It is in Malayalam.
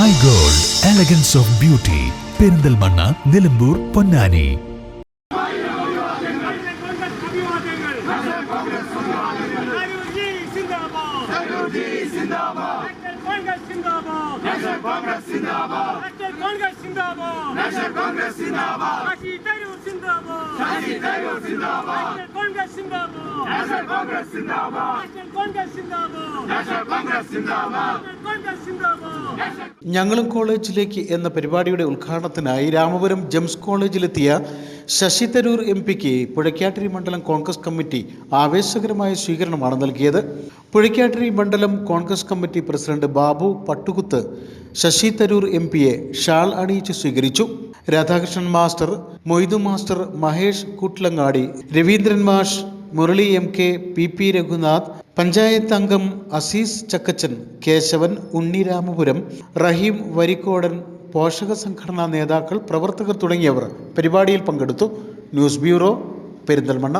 Sky Gold elegance of beauty Perinthalmanna Nilambur Ponnani Congress ഞങ്ങളും കോളേജിലേക്ക് എന്ന പരിപാടിയുടെ ഉദ്ഘാടനത്തിനായി രാമപുരം ജെംസ് കോളേജിലെത്തിയ ശശി തരൂർ എം പിക്ക് പുഴയ്ക്കാട്ടിരി മണ്ഡലം കോൺഗ്രസ് കമ്മിറ്റി ആവേശകരമായ സ്വീകരണമാണ് നൽകിയത്. പുഴയ്ക്കാട്ടിരി മണ്ഡലം Congress committee president Babu Pattukuth Shashi Tharoor M പിയെ ഷാൾ അണിയിച്ച് സ്വീകരിച്ചു. രാധാകൃഷ്ണൻ മാസ്റ്റർ മൊയ്തു മാസ്റ്റർ മഹേഷ് കൂട്ടിലങ്ങാടി രവീന്ദ്രൻ മാഷ് Murali M K P P Raghunath panchayat അംഗം അസീസ് ചക്കച്ചൻ കേശവൻ ഉണ്ണിരാമപുരം റഹീം വരിക്കോടൻ പോഷക സംഘടനാ നേതാക്കൾ പ്രവർത്തകർ തുടങ്ങിയവർ പരിപാടിയിൽ പങ്കെടുത്തു. News bureau Perinthalmanna.